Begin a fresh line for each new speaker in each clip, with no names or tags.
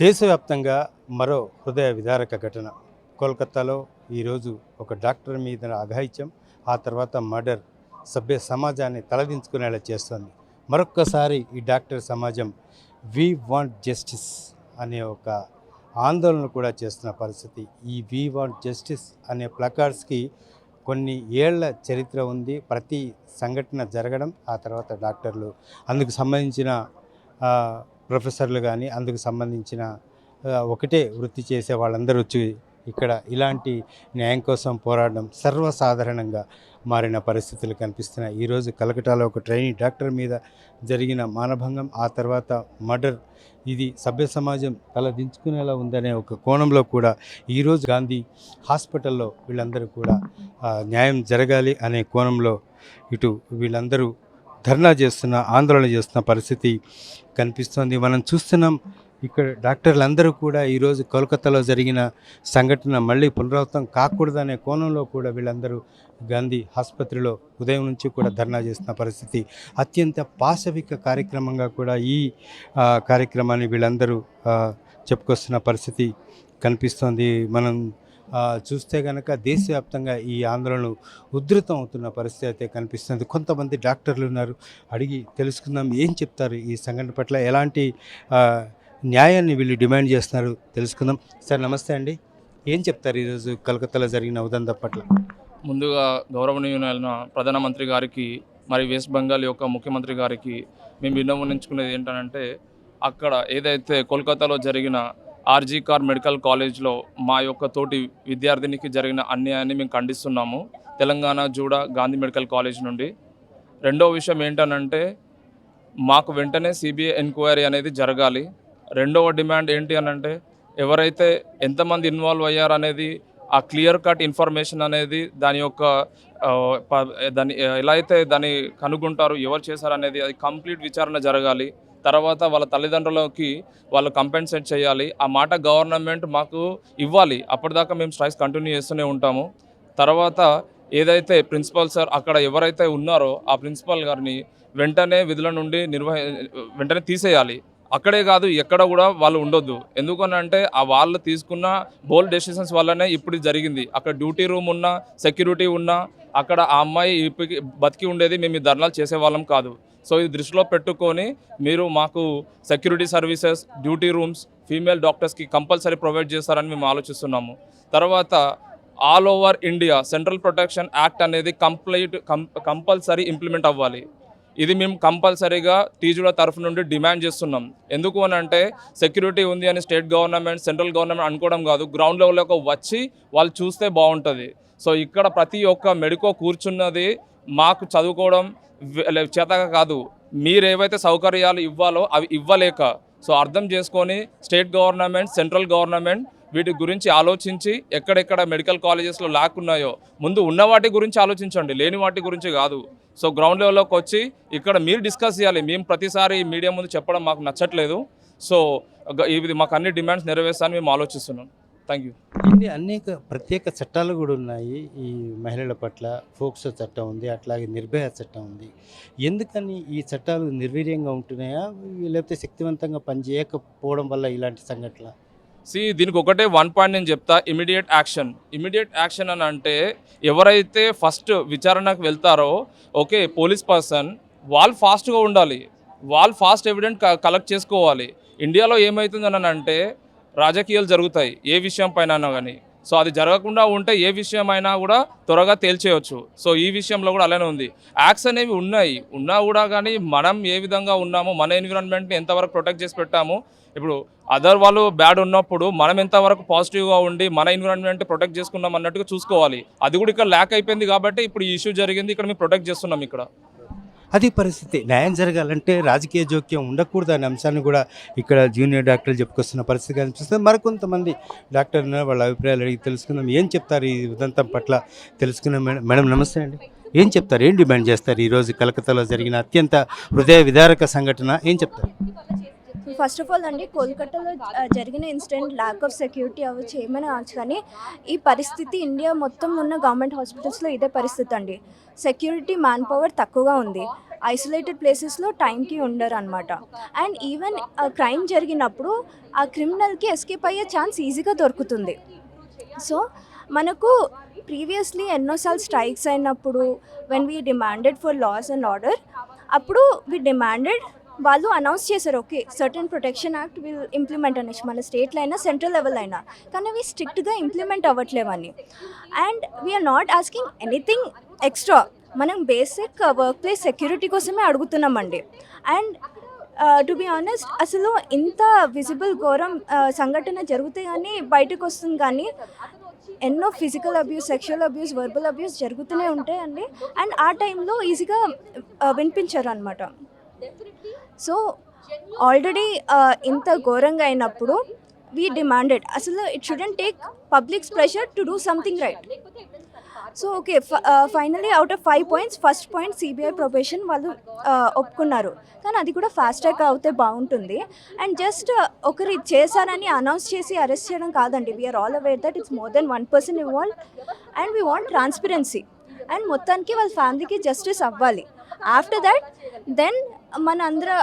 దేశవ్యాప్తంగా మరో హృదయ విదారక ఘటన. కోల్కతాలో ఈరోజు ఒక డాక్టర్ మీద అఘాయిత్యం ఆ తర్వాత మర్డర్ సభ్య సమాజాన్ని తలదించుకునేలా చేస్తోంది. మరొక్కసారి ఈ డాక్టర్ సమాజం వి వాంట్ జస్టిస్ అనే ఒక ఆందోళన కూడా చేస్తున్న పరిస్థితి. ఈ వీ వాంట్ జస్టిస్ అనే ప్లకార్డ్స్కి కొన్ని ఏళ్ళ చరిత్ర ఉంది. ప్రతి సంఘటన జరగడం ఆ తర్వాత డాక్టర్లు. అందుకు సంబంధించిన ప్రొఫెసర్లు కానీ అందుకు సంబంధించిన ఒకటే వృత్తి చేసే వాళ్ళందరూ వచ్చి ఇక్కడ ఇలాంటి న్యాయం కోసం పోరాడడం సర్వసాధారణంగా మారిన పరిస్థితులు కనిపిస్తున్నాయి. ఈరోజు కలకటాలో ఒక ట్రైనీ డాక్టర్ మీద జరిగిన మానభంగం ఆ తర్వాత మర్డర్ ఇది సభ్య సమాజం తల దించుకునేలా ఉందనే ఒక కోణంలో కూడా ఈరోజు గాంధీ హాస్పిటల్లో వీళ్ళందరూ కూడా న్యాయం జరగాలి అనే కోణంలో ఇటు వీళ్ళందరూ ధర్నా చేస్తున్న ఆందోళన చేస్తున్న పరిస్థితి కనిపిస్తోంది. మనం చూస్తున్నాం ఇక్కడ డాక్టర్లందరూ కూడా ఈరోజు కోల్కతాలో జరిగిన సంఘటన మళ్ళీ పునరావృతం కాకూడదనే కోణంలో కూడా వీళ్ళందరూ గాంధీ ఆసుపత్రిలో ఉదయం నుంచి కూడా ధర్నా చేస్తున్న పరిస్థితి. అత్యంత పాశవిక కార్యక్రమంగా కూడా ఈ కార్యక్రమాన్ని వీళ్ళందరూ చెప్పుకొస్తున్న పరిస్థితి కనిపిస్తోంది. మనం చూస్తే కనుక దేశవ్యాప్తంగా ఈ ఆందోళనలు ఉధృతం అవుతున్న పరిస్థితి అయితే కనిపిస్తుంది. కొంతమంది డాక్టర్లు ఉన్నారు. అడిగి తెలుసుకుందాం ఏం చెప్తారు ఈ సంఘటన పట్ల? ఎలాంటి న్యాయాన్ని వీళ్ళు డిమాండ్ చేస్తున్నారు తెలుసుకుందాం. సార్ నమస్తే అండి. ఏం చెప్తారు ఈరోజు కలకత్తాలో జరిగిన ఉదంత పట్ల?
ముందుగా గౌరవనీయులైన ప్రధానమంత్రి గారికి మరి వెస్ట్ బెంగాల్ యొక్క ముఖ్యమంత్రి గారికి మేము విన్నవించుకునేది ఏంటంటే అక్కడ ఏదైతే కోల్కతాలో జరిగిన ఆర్జీ కార్ మెడికల్ కాలేజ్లో మా యొక్క తోటి విద్యార్థినికి జరిగిన అన్యాయాన్ని మేము ఖండిస్తున్నాము. Telangana JUDA Gandhi medical college నుండి. రెండో విషయం ఏంటనంటే మాకు వెంటనే సిబిఐ ఎంక్వైరీ అనేది జరగాలి. రెండవ డిమాండ్ ఏంటి అనంటే ఎవరైతే ఎంతమంది ఇన్వాల్వ్ అయ్యారనేది ఆ క్లియర్ కట్ ఇన్ఫర్మేషన్ అనేది దాని యొక్క దాని ప- దాన్ని ఎలా అయితే దాన్ని కనుగొంటారు ఎవరు చేశారనేది అది కంప్లీట్ విచారణ జరగాలి. తర్వాత వాళ్ళ తల్లిదండ్రులకి వాళ్ళు కంపెన్సేట్ చేయాలి. ఆ మాట గవర్నమెంట్ మాకు ఇవ్వాలి. అప్పటిదాకా మేము స్ట్రైక్స్ కంటిన్యూ చేస్తూనే ఉంటాము. తర్వాత ఏదైతే ప్రిన్సిపల్ సార్ అక్కడ ఎవరైతే ఉన్నారో ఆ ప్రిన్సిపల్ గారిని వెంటనే విధుల నుండి నిర్వహ వెంటనే తీసేయాలి. అక్కడే కాదు ఎక్కడ కూడా వాళ్ళు ఉండొద్దు. ఎందుకనంటే ఆ వాళ్ళు తీసుకున్న బోల్డ్ డెసిషన్స్ వల్లనే ఇప్పుడు జరిగింది. అక్కడ డ్యూటీ రూమ్ ఉన్నా సెక్యూరిటీ ఉన్నా అక్కడ ఆ అమ్మాయి ఇప్పటికి బతికి ఉండేది మేము ఈ ధర్నాలు చేసేవాళ్ళం కాదు. సో ఇది దృష్టిలో పెట్టుకొని మీరు మాకు security services duty rooms female డాక్టర్స్కి కంపల్సరీ ప్రొవైడ్ చేస్తారని మేము ఆలోచిస్తున్నాము. తర్వాత all over India central protection act అనేది కంప్లీట్ కంపల్సరీ ఇంప్లిమెంట్ అవ్వాలి. ఇది మేము కంపల్సరీగా టీజీల తరఫు నుండి డిమాండ్ చేస్తున్నాం. ఎందుకు అని అంటే సెక్యూరిటీ ఉంది అని స్టేట్ గవర్నమెంట్ సెంట్రల్ గవర్నమెంట్ అనుకోవడం కాదు. గ్రౌండ్ లెవెల్లోకి వచ్చి వాళ్ళు చూస్తే బాగుంటుంది. సో ఇక్కడ ప్రతి ఒక్క మెడికో కూర్చున్నది మాకు చదువుకోవడం చేతగా కాదు. మీరు ఏవైతే సౌకర్యాలు ఇవ్వాలో అవి ఇవ్వలేక సో అర్థం చేసుకొని స్టేట్ గవర్నమెంట్ సెంట్రల్ గవర్నమెంట్ వీటి గురించి ఆలోచించి ఎక్కడెక్కడ మెడికల్ కాలేజెస్లో ఉన్నాయో ముందు ఉన్న వాటి గురించి ఆలోచించండి. లేని వాటి గురించి కాదు. సో గ్రౌండ్ లెవెల్లోకి వచ్చి ఇక్కడ మీరు డిస్కస్ చేయాలి. మేము ప్రతిసారి మీడియా ముందు చెప్పడం మాకు నచ్చట్లేదు. సో ఇది మాకు అన్ని డిమాండ్స్ నెరవేర్చాలని మేము ఆలోచిస్తున్నాం. Thank you.
ఇన్ని అనేక ప్రత్యేక చట్టాలు కూడా ఉన్నాయి ఈ మహిళల పట్ల. ఫోక్సో చట్టం ఉంది అట్లాగే నిర్భయ చట్టం ఉంది. ఎందుకని ఈ చట్టాలు నిర్వీర్యంగా ఉంటున్నాయా? లేకపోతే శక్తివంతంగా పనిచేయకపోవడం వల్ల ఇలాంటి సంఘటన
సి దీనికి ఒకటే వన్ పాయింట్ నేను చెప్తా ఇమీడియట్ యాక్షన్. ఇమీడియట్ యాక్షన్ అని అంటే ఎవరైతే ఫస్ట్ విచారణకు వెళ్తారో ఓకే పోలీస్ పర్సన్ వాళ్ళు ఫాస్ట్గా ఉండాలి. వాళ్ళు ఫాస్ట్ ఎవిడెంట్ కలెక్ట్ చేసుకోవాలి. ఇండియాలో ఏమవుతుందని అంటే రాజకీయాలు జరుగుతాయి. ఏ విషయం పైన కానీ సో అది జరగకుండా ఉంటే ఏ విషయమైనా కూడా త్వరగా తేల్చేయచ్చు. సో ఈ విషయంలో కూడా అలానే ఉంది. యాక్స్ అనేవి ఉన్నాయి. ఉన్నా కూడా కానీ మనం ఏ విధంగా ఉన్నామో మన ఎన్విరాన్మెంట్ని ఎంతవరకు ప్రొటెక్ట్ చేసి పెట్టాము ఇప్పుడు అదర్ వాళ్ళు బ్యాడ్ ఉన్నప్పుడు మనం ఎంతవరకు పాజిటివ్గా ఉండి మన ఎన్విరాన్మెంట్ ప్రొటెక్ట్ చేసుకున్నాం అన్నట్టుగా చూసుకోవాలి. అది కూడా ఇక్కడ ల్యాక్ అయిపోయింది కాబట్టి ఇప్పుడు ఈ ఇష్యూ జరిగింది ఇక్కడ మేము ప్రొటెక్ట్ చేస్తున్నాం ఇక్కడ.
అది పరిస్థితి. న్యాయం జరగాలంటే రాజకీయ జోక్యం ఉండకూడదు అనే అంశాన్ని కూడా ఇక్కడ జూనియర్ డాక్టర్లు చెప్పుకొస్తున్న పరిస్థితి కనిపిస్తుంది. మరికొంతమంది డాక్టర్ వాళ్ళ అభిప్రాయాలు అడిగి తెలుసుకుందాం. ఏం చెప్తారు ఈ ఉదంతం పట్ల తెలుసుకున్నాం మేడం? మేడం నమస్తే అండి. ఏం చెప్తారు? ఏం డిమాండ్ చేస్తారు? ఈరోజు కలకత్తాలో జరిగిన అత్యంత హృదయ విదారక సంఘటన ఏం చెప్తారు?
ఫస్ట్ ఆఫ్ ఆల్ అండి కోల్కతాలో జరిగిన ఇన్సిడెంట్ ల్యాక్ ఆఫ్ సెక్యూరిటీ అవ్వచ్చు ఏమైనా అవ్వచ్చు కానీ ఈ పరిస్థితి ఇండియా మొత్తం ఉన్న గవర్నమెంట్ హాస్పిటల్స్లో ఇదే పరిస్థితి అండి. సెక్యూరిటీ మ్యాన్ పవర్ తక్కువగా ఉంది. ఐసోలేటెడ్ ప్లేసెస్లో టైంకి ఉండరు అనమాట అండ్ ఈవెన్ క్రైమ్ జరిగినప్పుడు ఆ క్రిమినల్కి ఎస్కేప్ అయ్యే ఛాన్స్ ఈజీగా దొరుకుతుంది. సో మనకు ప్రీవియస్లీ ఎన్నోసార్లు స్ట్రైక్స్ అయినప్పుడు when we demanded for laws and order అప్పుడు వి డిమాండెడ్ వాళ్ళు అనౌన్స్ చేశారు okay certain protection act will implement అనేసి. మన స్టేట్లో అయినా సెంట్రల్ లెవెల్ అయినా. కానీ అవి స్ట్రిక్ట్గా implement అవ్వట్లేవని. And we're not asking anything extra మనం బేసిక్ వర్క్ ప్లేస్ సెక్యూరిటీ కోసమే అడుగుతున్నామండి. అండ్ టు బి ఆనెస్ట్ అసలు ఇంత విజిబుల్ ఘోరం uh, సంఘటన జరిగితే కానీ బయటకు వస్తుంది కానీ ఎన్నో physical abuse sexual abuse verbal abuse జరుగుతూనే ఉంటాయండి. అండ్ ఆ టైంలో ఈజీగా uh, వినిపించారు అనమాట సో ఆల్రెడీ uh, ఇంత ఘోరంగా అయినప్పుడు వీ డిమాండెడ్ అసలు it shouldn't take publics pressure to do something right so okay finally out of five points first point CBI profession వాళ్ళు ఒప్పుకున్నారు. కానీ అది కూడా ఫాస్ట్ ట్రాక్ అవుతే బాగుంటుంది. అండ్ జస్ట్ ఒకరు చేశారని అనౌన్స్ చేసి అరెస్ట్ చేయడం కాదండి. We are all aware that it's more than one person involve and we want transparency and మొత్తానికి వాళ్ళ ఫ్యామిలీకి జస్టిస్ అవ్వాలి. ఆఫ్టర్ దట్ దెన్ మన అందరూ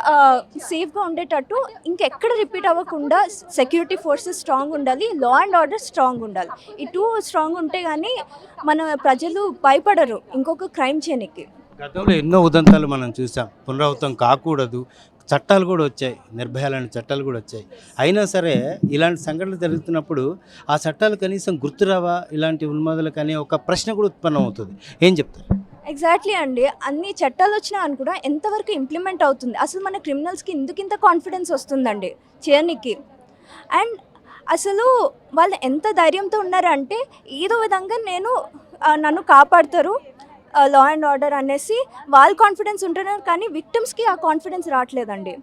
సేఫ్గా ఉండేటట్టు ఇంకెక్కడ రిపీట్ అవ్వకుండా సెక్యూరిటీ ఫోర్సెస్ స్ట్రాంగ్ ఉండాలి లా అండ్ ఆర్డర్ స్ట్రాంగ్ ఉండాలి. ఈ టూ స్ట్రాంగ్ ఉంటే కానీ మన ప్రజలు భయపడరు ఇంకొక క్రైమ్ చేయనికి.
గతంలో ఎన్నో ఉదంతాలు మనం చూసాం. పునరావృతం కాకూడదు చట్టాలు కూడా వచ్చాయి నిర్భయాలనే చట్టాలు కూడా వచ్చాయి. అయినా సరే ఇలాంటి సంఘటనలు జరుగుతున్నప్పుడు ఆ చట్టాలు కనీసం గుర్తురావా ఇలాంటి ఉన్మాదులకు అనే ఒక ప్రశ్న కూడా ఉత్పన్నం అవుతుంది. ఏం చెప్తారు?
ఎగ్జాక్ట్లీ అండి. అన్ని చట్టాలు వచ్చినా అని కూడా ఎంతవరకు ఇంప్లిమెంట్ అవుతుంది? అసలు మన క్రిమినల్స్కి ఎందుకు ఇంత కాన్ఫిడెన్స్ వస్తుందండి? చేయనికి. అండ్ అసలు వాళ్ళు ఎంత ధైర్యంతో ఉన్నారంటే ఏదో విధంగా నేను నన్ను కాపాడతారు. లా అండ్ ఆర్డర్ అనేసి వాళ్ళు కాన్ఫిడెన్స్ ఉంటున్నారు కానీ విక్టిమ్స్కి ఆ కాన్ఫిడెన్స్ రావట్లేదండి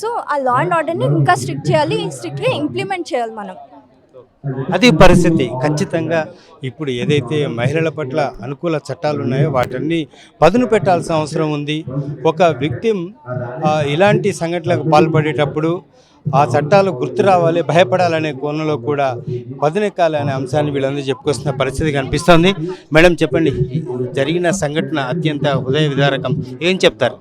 సో ఆ లా అండ్ ఆర్డర్ని ఇంకా స్ట్రిక్ట్ చేయాలి స్ట్రిక్ట్గా ఇంప్లిమెంట్ చేయాలి మనం.
అది పరిస్థితి. ఖచ్చితంగా ఇప్పుడు ఏదైతే మహిళల పట్ల అనుకూల చట్టాలు ఉన్నాయో వాటన్ని పదును పెట్టాల్సిన అవసరం ఉంది. ఒక వ్యక్తి ఇలాంటి సంఘటనలకు పాల్పడేటప్పుడు ఆ చట్టాలు గుర్తు రావాలి భయపడాలనే కోణంలో కూడా పదునెక్కాలి అనే అంశాన్ని వీళ్ళందరూ చెప్పుకొస్తున్న పరిస్థితి కనిపిస్తోంది. మేడం చెప్పండి జరిగిన సంఘటన అత్యంత హృదయ విదారకం ఏం చెప్తారు?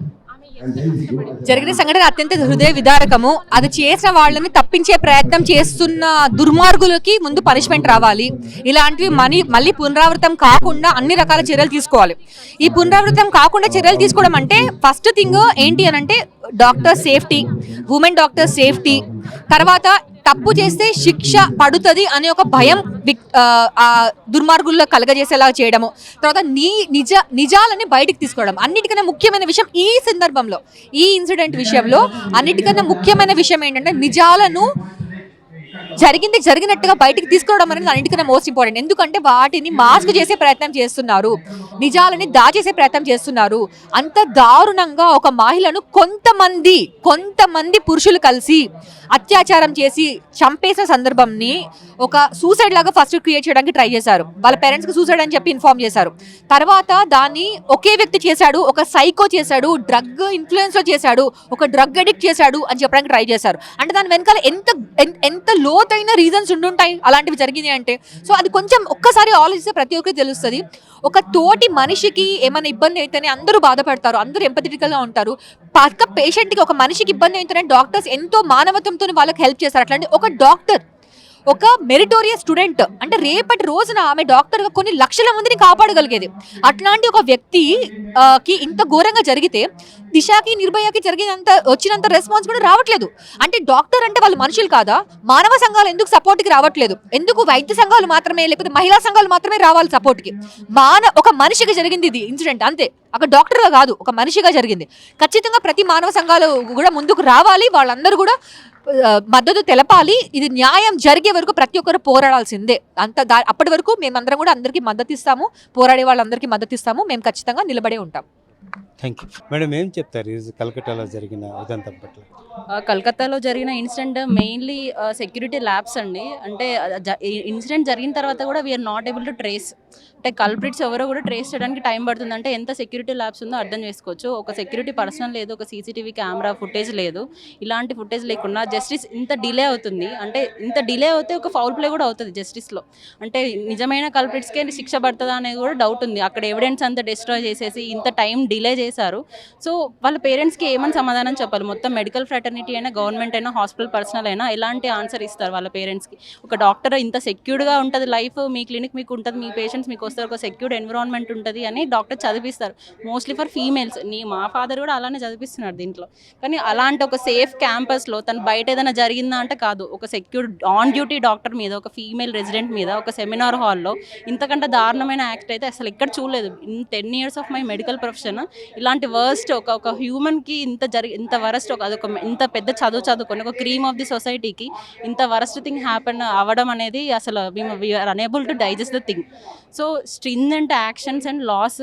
జరిగిన సంఘటన అత్యంత హృదయ విదారకము. అది చేసిన వాళ్ళని తప్పించే ప్రయత్నం చేస్తున్న దుర్మార్గులకి ముందు పనిష్మెంట్ రావాలి. ఇలాంటివి మనీ మళ్ళీ పునరావృతం కాకుండా అన్ని రకాల చర్యలు తీసుకోవాలి. ఈ పునరావృతం కాకుండా చర్యలు తీసుకోవడం అంటే ఫస్ట్ థింగ్ ఏంటి అని అంటే doctor safety women doctor safety తర్వాత తప్పు చేస్తే శిక్ష పడుతుంది అనే ఒక భయం దుర్మార్గుల్లో కలగజేసేలా చేయడము. తర్వాత నీ నిజ నిజాలని బయటికి తీసుకోవడం. అన్నిటికన్నా ముఖ్యమైన విషయం ఈ సందర్భంలో ఈ ఇన్సిడెంట్ విషయంలో అన్నిటికన్నా ముఖ్యమైన విషయం ఏంటంటే నిజాలను జరిగింది జరిగినట్టుగా బయటికి తీసుకురావడం అనేది అన్నిటికన్నా మోస్ట్ ఇంపార్టెంట్ ఎందుకంటే వాటిని మాస్క్ చేసే ప్రయత్నం చేస్తున్నారు. నిజాలని దాచేసే ప్రయత్నం చేస్తున్నారు. అంత దారుణంగా ఒక మహిళను కొంతమంది కొంతమంది పురుషులు కలిసి అత్యాచారం చేసి చంపేసిన సందర్భంని ఒక సూసైడ్ లాగా ఫస్ట్ క్రియేట్ చేయడానికి ట్రై చేశారు. వాళ్ళ పేరెంట్స్కి సూసైడ్ అని చెప్పి ఇన్ఫార్మ్ చేశారు. తర్వాత దాన్ని ఒకే వ్యక్తి చేశాడు ఒక సైకో చేశాడు డ్రగ్ ఇన్ఫ్లుయెన్స్లో చేశాడు ఒక డ్రగ్ అడిక్ట్ చేశాడు అని చెప్పడానికి ట్రై చేశారు. అంటే దాని వెనకాల ఎంత ఎంత లో లోతైన రీజన్స్ ఉండుంటాయి. అలాంటివి జరిగింది అంటే. సో అది కొంచెం ఒక్కసారి ఆలోచిస్తే ప్రతి ఒక్కరికి తెలుస్తుంది. ఒక తోటి మనిషికి ఏమైనా ఇబ్బంది అయితేనే అందరూ బాధపడతారు. అందరూ ఎంపథెటికల్గా ఉంటారు. పక్క పేషెంట్కి ఒక మనిషికి ఇబ్బంది అయితేనే డాక్టర్స్ ఎంతో మానవత్వంతో వాళ్ళకి హెల్ప్ చేస్తారు. అట్లాంటి ఒక డాక్టర్ ఒక మెరిటోరియస్ స్టూడెంట్ అంటే రేపటి రోజున ఆమె డాక్టర్గా కొన్ని లక్షల మందిని కాపాడగలిగేది. అట్లాంటి ఒక వ్యక్తి కి ఇంత ఘోరంగా జరిగితే దిశకి నిర్భయకి జరిగినంత వచ్చినంత రెస్పాన్స్ కూడా రావట్లేదు. అంటే డాక్టర్ అంటే వాళ్ళు మనుషులు కాదా? మానవ సంఘాలు ఎందుకు సపోర్ట్కి రావట్లేదు? ఎందుకు వైద్య సంఘాలు మాత్రమే లేకపోతే మహిళా సంఘాలు మాత్రమే రావాలి సపోర్ట్కి మాన ఒక మనిషికి జరిగింది ఇది ఇన్సిడెంట్ అంతే. ఒక డాక్టర్గా కాదు ఒక మనిషిగా జరిగింది. ఖచ్చితంగా ప్రతి మానవ సంఘాలు కూడా ముందుకు రావాలి వాళ్ళందరూ కూడా మద్దతు తెలపాలి. ఇది న్యాయం జరిగే వరకు ప్రతి ఒక్కరు పోరాడాల్సిందే. అంత దా అప్పటి వరకు మేమందరం కూడా అందరికీ మద్దతు ఇస్తాము పోరాడే వాళ్ళందరికీ మద్దతు ఇస్తాము మేము ఖచ్చితంగా నిలబడే ఉంటాం.
థ్యాంక్ యూ మేడం ఏం చెప్తారు? కలకట్టాలో జరిగిన ఉదంతం పట్ల.
కలకత్తాలో జరిగిన ఇన్సిడెంట్ మెయిన్లీ సెక్యూరిటీ ల్యాబ్స్ అండి. అంటే ఇన్సిడెంట్ జరిగిన తర్వాత కూడా we are not able to trace అంటే కల్ప్రిట్స్ ఎవరో కూడా ట్రేస్ చేయడానికి టైం పడుతుంది. అంటే ఎంత సెక్యూరిటీ ల్యాబ్స్ ఉందో అర్థం చేసుకోవచ్చు. ఒక సెక్యూరిటీ పర్సనల్ లేదు ఒక సీసీటీవీ కెమెరా ఫుటేజ్ లేదు. ఇలాంటి ఫుటేజ్ లేకుండా జస్టిస్ ఇంత డిలే అవుతుంది. అంటే ఇంత డిలే అవుతే ఒక ఫౌల్ ప్లే కూడా అవుతుంది జస్టిస్లో అంటే నిజమైన కల్ప్రిట్స్కే శిక్ష పడుతుందా అనేది కూడా డౌట్ ఉంది. అక్కడ ఎవిడెన్స్ అంతా డిస్ట్రాయ్ చేసేసి ఇంత టైం డిలే చేశారు. సో వాళ్ళ పేరెంట్స్కి ఏమని సమాధానం చెప్పాలి? మొత్తం మెడికల్ ఫ్రాటర్నిటీ అయినా గవర్నమెంట్ అయినా హాస్పిటల్ పర్సనల్ అయినా ఎలాంటి ఆన్సర్ ఇస్తారు వాళ్ళ పేరెంట్స్కి ఒక డాక్టర్ ఇంత సెక్యూర్డ్గా ఉంటుంది లైఫ్ మీ క్లినిక్ మీకు ఉంటుంది మీ పేషెంట్ పేషెంట్స్ మీకు వస్తారు ఒక సెక్యూర్డ్ ఎన్విరాన్మెంట్ ఉంటుంది అని డాక్టర్ చదివిస్తారు. మోస్ట్లీ ఫర్ ఫీమేల్స్ నీ మా ఫాదర్ కూడా అలానే చదివిస్తున్నాడు దీంట్లో. కానీ అలాంటి ఒక సేఫ్ క్యాంపస్లో తను బయట ఏదైనా జరిగిందా అంటే కాదు. ఒక సెక్యూర్డ్ ఆన్ డ్యూటీ డాక్టర్ మీద ఒక ఫీమేల్ రెసిడెంట్ మీద ఒక సెమినార్ హాల్లో ఇంతకంటే దారుణమైన యాక్ట్ అయితే అసలు ఎక్కడ చూడలేదు. In ten years of my medical profession ఇలాంటి వర్స్ట్ ఒక ఒక హ్యూమన్కి ఇంత జరి ఇంత వరస్ట్ ఒక అదొక ఇంత పెద్ద చదువు చదువుకొని ఒక క్రీమ్ ఆఫ్ ది సొసైటీకి ఇంత వరస్ట్ థింగ్ హ్యాపెన్ అవ్వడం అనేది అసలు మేము we are unable to digest the thing so stringent actions and laws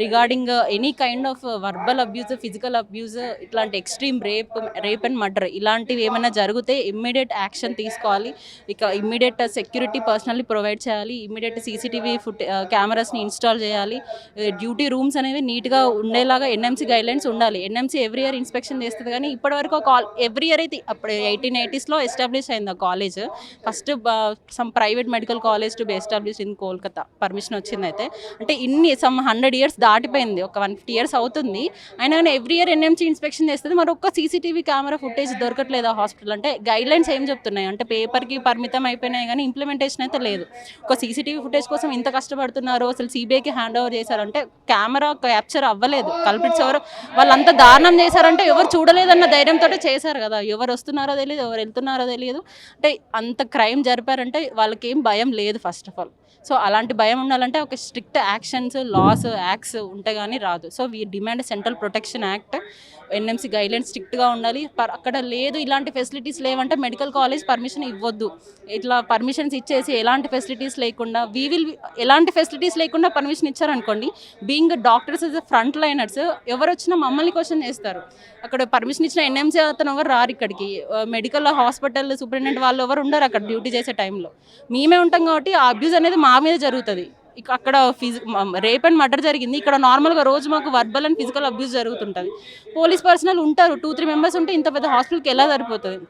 regarding any kind of verbal abuse physical abuse ఇట్లాంటి extreme rape rape and murder ఇలాంటివి ఏమైనా జరిగితే ఇమ్మీడియట్ యాక్షన్ తీసుకోవాలి. ఇక ఇమ్మీడియట్ సెక్యూరిటీ పర్సనల్లీ ప్రొవైడ్ చేయాలి. Immediate CCTV foot కెమెరాస్ని install చేయాలి. Uh, duty rooms అనేవి నీట్గా ఉండేలాగా ఎన్ఎంసీ గైడ్లైన్స్ ఉండాలి. ఎన్ఎంసీ ఎవ్రీ ఇయర్ ఇన్స్పెక్షన్ చేస్తుంది కానీ ఇప్పటివరకు కాల్ ఎవ్రీ ఇయర్ అయితే అప్పుడు ఎయిటీన్ ఎయిటీస్లో ఎస్టాబ్లిష్ అయింది ఆ college first some private medical college to be establish in Kolkata permission వచ్చింది అయితే అంటే ఇన్ని సమ్ హండ్రెడ్ ఇయర్స్ దాటిపోయింది. ఒక వన్ ఫిఫ్టీ ఇయర్స్ అవుతుంది. అయినా కానీ ఎవ్రీ ఇయర్ ఎన్ఎంసీ ఇన్స్పెక్షన్ చేస్తుంది. మరి ఒక్క సీసీటీవీ కెమెరా ఫుటేజ్ దొరకట్లేదు ఆ హాస్పిటల్. అంటే గైడ్ లైన్స్ ఏం చెప్తున్నాయి? అంటే పేపర్కి పరిమితం అయిపోయినాయి కానీ ఇంప్లిమెంటేషన్ అయితే లేదు. ఒక సీసీటీవీ ఫుటేజ్ కోసం ఇంత కష్టపడుతున్నారు? అసలు సిబిఐకి హ్యాండ్ ఓవర్ చేశారంటే కెమెరా క్యాప్చర్ అవ్వలేదు. కల్పిట్స్ ఎవరు? వాళ్ళంతా దారుణం చేశారంటే ఎవరు చూడలేదన్న ధైర్యంతో చేశారు కదా. ఎవరు వస్తున్నారో తెలియదు. ఎవరు వెళ్తున్నారో తెలియదు. అంటే అంత క్రైమ్ జరిపారంటే వాళ్ళకి ఏం భయం లేదు ఫస్ట్ ఆఫ్ ఆల్. సో అలాంటి భయం ఉండాలంటే ఒక స్ట్రిక్ట్ యాక్షన్స్ లాస్ యాక్ట్స్ ఉంటే కానీ రాదు. So we demand central protection act NMC guidelines స్ట్రిక్ట్గా ఉండాలి. పర్ అక్కడ లేదు ఇలాంటి ఫెసిలిటీస్ లేవంటే మెడికల్ కాలేజ్ పర్మిషన్ ఇవ్వద్దు. ఇట్లా పర్మిషన్స్ ఇచ్చేసి ఎలాంటి ఫెసిలిటీస్ లేకుండా వీ విల్ ఎలాంటి ఫెసిలిటీస్ లేకుండా పర్మిషన్ ఇచ్చారనుకోండి being doctors is front liners ఎవరు వచ్చినా మమ్మల్ని క్వశ్చన్ చేస్తారు. అక్కడ పర్మిషన్ ఇచ్చిన ఎన్ఎంసీ అతను ఎవరు రారు ఇక్కడికి. మెడికల్ హాస్పిటల్ సూపరింటెండెంట్ వాళ్ళు ఎవరు ఉండరు అక్కడ డ్యూటీ చేసే టైంలో మేమే ఉంటాం కాబట్టి ఆ అబ్యూస్ అనేది మా మీద జరుగుతుంది. ఇక అక్కడ ఫిజి రేప్ అండ్ మర్డర్ జరిగింది. ఇక్కడ నార్మల్గా రోజు మాకు వర్బల్ అండ్ ఫిజికల్ అబ్యూస్ జరుగుతుంటుంది. పోలీస్ పర్సనల్ ఉంటారు. టూ త్రీ మెంబర్స్ ఉంటే ఇంత పెద్ద హాస్పిటల్కి ఎలా సరిపోతుంది?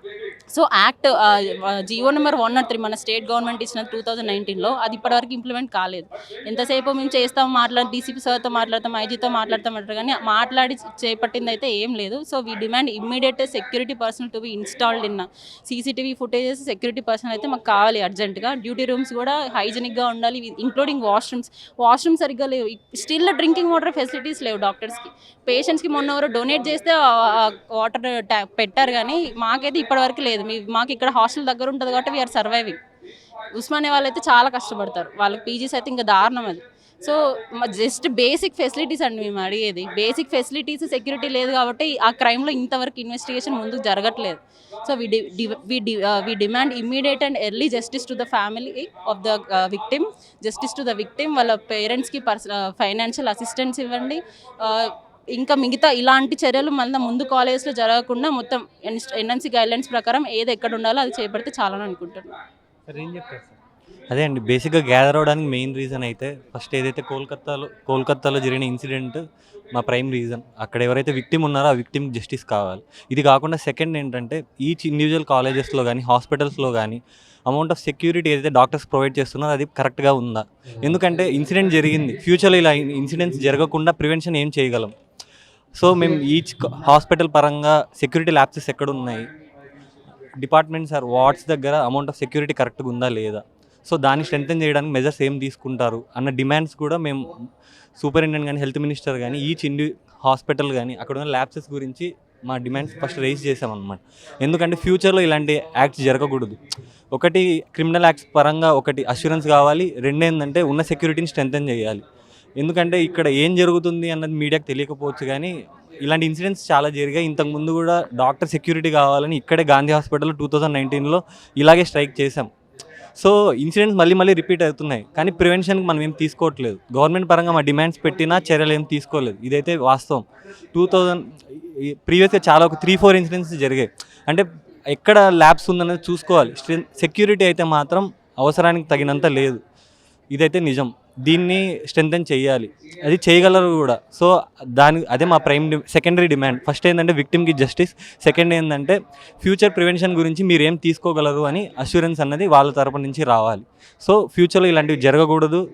So act GO number one not three మన స్టేట్ గవర్నమెంట్ ఇచ్చిన టూ థౌజండ్ నైన్టీన్లో అది ఇప్పటివరకు ఇంప్లిమెంట్ కాలేదు. ఎంతసేపు మేము చేస్తాం మాట్లాడి డీసీపీ సార్తో మాట్లాడతాం ఐజీతో మాట్లాడతాం అంటారు కానీ మాట్లాడి చేపట్టింది అయితే ఏం లేదు. So we demand immediate security personnel to be installed in CCTV footages security personnel అయితే మాకు కావాలి అర్జెంటుగా డ్యూటీ రూమ్స్ కూడా హైజీనిక్గా ఉండాలి ఇంక్లూడింగ్ వాష్రూమ్స్ వాష్రూమ్స్ సరిగ్గా లేవు. స్టిల్ డ్రింకింగ్ వాటర్ ఫెసిలిటీస్ లేవు డాక్టర్స్కి. పేషెంట్స్కి మొన్న ఎవరో డొనేట్ చేస్తే వాటర్ పెట్టారు కానీ మాకైతే ఇప్పటివరకు లేదు. మీ మాకు ఇక్కడ హాస్టల్ దగ్గర ఉంటుంది కాబట్టి వీఆర్ సర్వైవింగ్ ఉస్మానియా వాళ్ళైతే చాలా కష్టపడతారు. వాళ్ళకి పీజీస్ అయితే ఇంకా దారుణం అది. సో జస్ట్ బేసిక్ ఫెసిలిటీస్ అండి మేము అడిగేది. బేసిక్ ఫెసిలిటీస్ సెక్యూరిటీ లేదు కాబట్టి ఆ క్రైమ్లో ఇంతవరకు ఇన్వెస్టిగేషన్ ముందుకు జరగట్లేదు. So we we demand immediate and early justice to the family of the victim justice to the victim వాళ్ళ పేరెంట్స్కి పర్స ఫైనాన్షియల్ అసిస్టెన్స్ ఇవ్వండి. ఇంకా మిగతా ఇలాంటి చర్యలు మళ్ళీ ముందు కాలేజ్లో జరగకుండా మొత్తం ఎన్ఎన్సీ గైడ్లైన్స్ ప్రకారం ఏది ఎక్కడ ఉండాలో అది చేపడితే చాలా అనుకుంటున్నాను
అదే అండి బేసిక్గా గ్యాదర్ అవడానికి మెయిన్ రీజన్ అయితే ఫస్ట్ ఏదైతే కోల్కత్తాలో కోల్కత్తాలో జరిగిన ఇన్సిడెంట్ మా ప్రైమ్ రీజన్ అక్కడ ఎవరైతే విక్టిమ్ ఉన్నారో ఆ విక్టిమ్ జస్టిస్ కావాలి. ఇది కాకుండా సెకండ్ ఏంటంటే ఈచ్ ఇండివిజువల్ కాలేజెస్లో కానీ హాస్పిటల్స్లో కానీ అమౌంట్ ఆఫ్ సెక్యూరిటీ ఏదైతే డాక్టర్స్ ప్రొవైడ్ చేస్తున్నారో అది కరెక్ట్గా ఉందా? ఎందుకంటే ఇన్సిడెంట్ జరిగింది. ఫ్యూచర్లో ఇలా ఇన్సిడెంట్స్ జరగకుండా ప్రివెన్షన్ ఏం చేయగలం? సో మేము ఈచ్ హాస్పిటల్ పరంగా సెక్యూరిటీ ల్యాబ్సెస్ ఎక్కడ ఉన్నాయి? డిపార్ట్మెంట్స్ ఆర్ వార్డ్స్ దగ్గర అమౌంట్ ఆఫ్ సెక్యూరిటీ కరెక్ట్గా ఉందా లేదా? సో దాన్ని స్ట్రెంగ్తన్ చేయడానికి మెజర్స్ ఏం తీసుకుంటారు అన్న డిమాండ్స్ కూడా మేము సూపరింటెండెంట్ కానీ హెల్త్ మినిస్టర్ కానీ ఈచ్ ఇండి హాస్పిటల్ కానీ అక్కడ ఉన్న ల్యాబ్సెస్ గురించి మా డిమాండ్స్ ఫస్ట్ రైజ్ చేసామన్నమాట. ఎందుకంటే ఫ్యూచర్లో ఇలాంటి యాక్ట్స్ జరగకూడదు. ఒకటి క్రిమినల్ యాక్ట్స్ పరంగా ఒకటి అష్యూరెన్స్ కావాలి రెండేందంటే ఉన్న సెక్యూరిటీని స్ట్రెంగ్తన్ చేయాలి. ఎందుకంటే ఇక్కడ ఏం జరుగుతుంది అన్నది మీడియాకి తెలియకపోవచ్చు కానీ ఇలాంటి ఇన్సిడెంట్స్ చాలా జరిగాయి. ఇంతకుముందు కూడా డాక్టర్ సెక్యూరిటీ కావాలని ఇక్కడే గాంధీ హాస్పిటల్లో టూ థౌజండ్ నైన్టీన్లో ఇలాగే స్ట్రైక్ చేశాం. సో ఇన్సిడెంట్స్ మళ్ళీ మళ్ళీ రిపీట్ అవుతున్నాయి. కానీ ప్రివెన్షన్కి మనం ఏం తీసుకోవట్లేదు. గవర్నమెంట్ పరంగా మా డిమాండ్స్ పెట్టినా చర్యలు ఏం తీసుకోలేదు. ఇదైతే వాస్తవం. టూ థౌజండ్ ప్రీవియస్గా చాలా ఒక త్రీ ఫోర్ ఇన్సిడెంట్స్ జరిగాయి. అంటే ఎక్కడ ల్యాబ్స్ ఉందనేది చూసుకోవాలి. సెక్యూరిటీ అయితే మాత్రం అవసరానికి తగినంత లేదు. ఇదైతే నిజం. దీన్ని స్ట్రెంగ్తన్ చేయాలి. అది చేయగలరు కూడా. సో దాని అదే మా ప్రైమ్ సెకండరీ డిమాండ్. ఫస్ట్ ఏంటంటే విక్టిమ్కి జస్టిస్. సెకండ్ ఏంటంటే ఫ్యూచర్ ప్రివెన్షన్ గురించి మీరు ఏం తీసుకోగలరు అని అష్యూరెన్స్ అన్నది వాళ్ళ తరపు నుంచి రావాలి. సో ఫ్యూచర్లో ఇలాంటివి జరగకూడదు.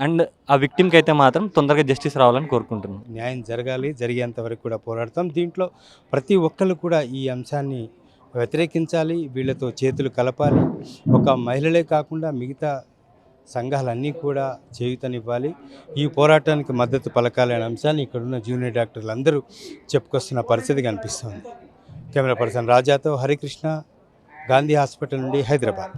అండ్ ఆ విక్టిమ్కి అయితే మాత్రం తొందరగా జస్టిస్ రావాలని కోరుకుంటున్నాను
న్యాయం జరగాలి. జరిగేంత వరకు కూడా పోరాడతాం. దీంట్లో ప్రతి ఒక్కళ్ళు కూడా ఈ అంశాన్ని వ్యతిరేకించాలి. వీళ్ళతో చేతులు కలపాలి. ఒక మహిళలే కాకుండా మిగతా సంఘాలన్నీ కూడా చేయుతనివ్వాలి. ఈ పోరాటానికి మద్దతు పలకాలనే అంశాన్ని ఇక్కడున్న జూనియర్ డాక్టర్లు అందరూ చెప్పుకొస్తున్న పరిస్థితి కనిపిస్తుంది. కెమెరా పర్సన్ రాజాతో హరికృష్ణ గాంధీ హాస్పిటల్ నుండి హైదరాబాద్.